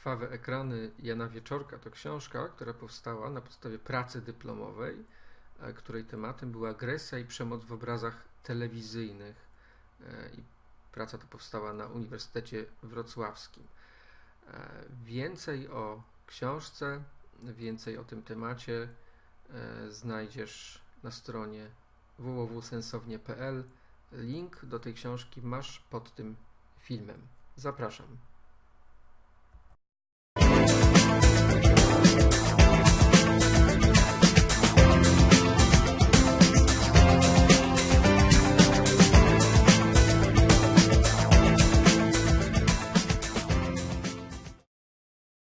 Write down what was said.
Krwawe ekrany Jana Wieczorka to książka, która powstała na podstawie pracy dyplomowej, e, której tematem była agresja i przemoc w obrazach telewizyjnych. E, I praca ta powstała na Uniwersytecie Wrocławskim. E, więcej o książce, więcej o tym temacie znajdziesz na stronie www.sensownie.pl. Link do tej książki masz pod tym filmem. Zapraszam.